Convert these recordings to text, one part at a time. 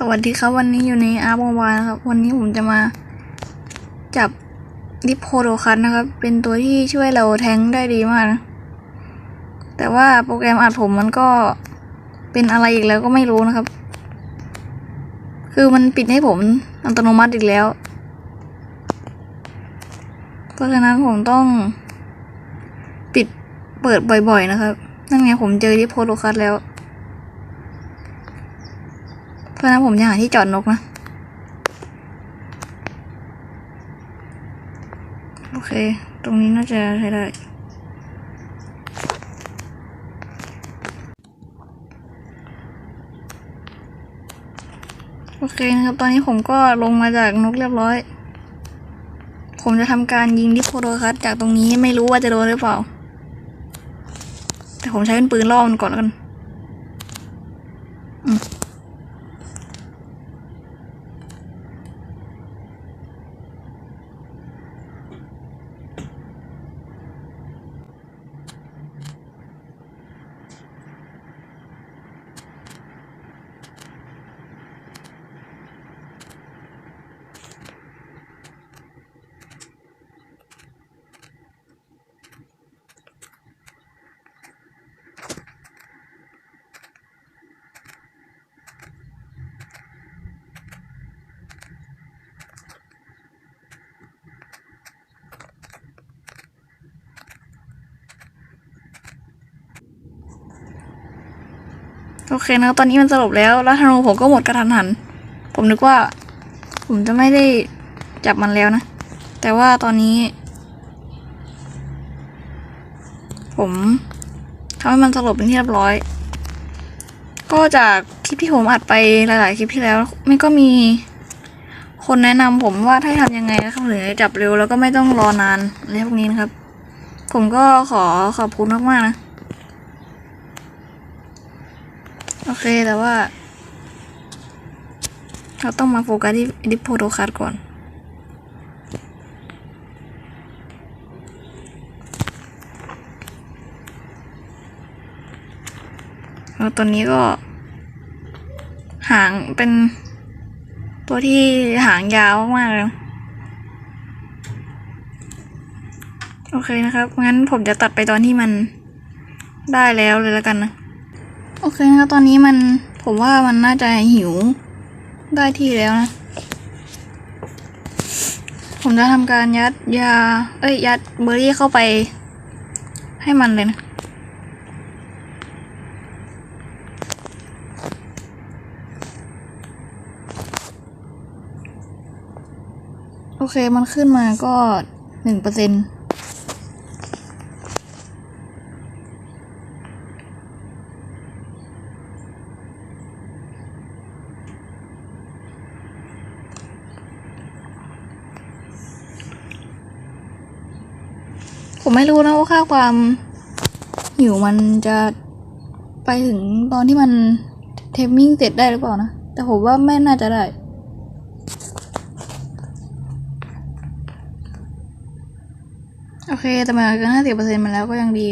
สวัสดีครับวันนี้อยู่ในอาร์บวานะครับ วันนี้ผมจะมาจับดิปโพโดคัสนะครับ เป็นตัวที่ช่วยเราแทงได้ดีมากนะ แต่ว่าโปรแกรมอัดผมมันก็เป็นอะไรอีกแล้วก็ไม่รู้นะครับ คือมันปิดให้ผมอัตโนมัติอีกแล้ว เพราะฉะนั้นผมต้องปิดเปิดบ่อยๆนะครับ นั่นไงผมเจอดิปโพโดคัสแล้ว เพราะนั้นผมจะหาที่จอดนกนะ โอเค ตรงนี้น่าจะใช้ได้ โอเคนะครับ ตอนนี้ผมก็ลงมาจากนกเรียบร้อย ผมจะทำการยิงดิโพโดคัสจากตรงนี้ไม่รู้ว่าจะโดนหรือเปล่า แต่ผมใช้เป็นปืนล่อมันก่อนแล้วกัน โอเคนะตอนนี้มันสลบแล้วแล้วธนูผมก็หมดกระทันหัน ผมนึกว่า ผมจะไม่ได้จับมันแล้วนะ แต่ว่าตอนนี้ ผมทำให้มันสลบเป็นที่เรียบร้อย ก็จากคลิปที่ผมอัดไปหลาย ๆ คลิปที่แล้วมันก็มีคนแนะนำผมว่าถ้าทำยังไงนะครับถึงจะจับเร็วแล้วก็ไม่ต้องรอนานอะไรพวกนี้นะครับ ผมก็ขอขอบคุณมาก ๆ นะ โอเคแต่ว่า เราต้องมาโฟกัสที่ดิโพโดคัสก่อน แล้วตัวนี้ก็ หางเป็นตัวที่หางยาวมากเลยโอเคนะครับ งั้นผมจะตัดไปตอนที่มันได้แล้วเลยแล้วกันนะ โอเคนะครับตอนนี้มันผมว่ามันน่าจะหิวได้ที่แล้วนะ ผมจะทำการยัดยา เอ้ย ยัดเบอร์รี่เข้าไป ให้มันเลยนะ โอเคมันขึ้นมาก็หนึ่งเปอร์เซ็นต์ ผมไม่รู้นะว่าค่าความหิวมันจะไปถึงตอนที่มันเทมมิ่งเสร็จได้หรือเปล่านะ แต่ผมว่าไม่น่าจะได้ โอเคแต่มาเกินห้าสิบเปอร์เซ็นต์มาแล้วก็ยังดี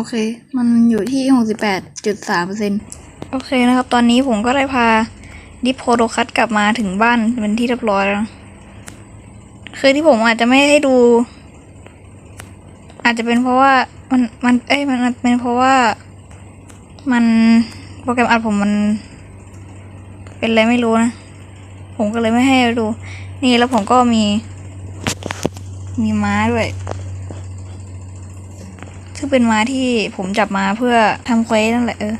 โอเค มันอยู่ที่หกสิบแปดจุดสามเปอร์เซ็นโอเคนะครับ ตอนนี้ผมก็ได้พาดิโพโดคัสกลับมาถึงบ้านเป็นที่เรียบร้อยแล้วคือที่ผมอาจจะไม่ให้ดู อาจจะเป็นเพราะว่ามันมันเอ้ยมันมันเป็นเพราะว่ามันโปรแกรมอัดผมมัน เป็นอะไรไม่รู้นะ ผมก็เลยไม่ให้ดู นี่แล้วผมก็มี มีม้าด้วย ซึ่งเป็นม้าที่ผมจับมาเพื่อทำเควสนั่นแหละเออ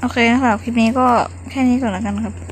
โอเคนะครับคลิปนี้ก็แค่นี้ก่อนแล้วกันครับ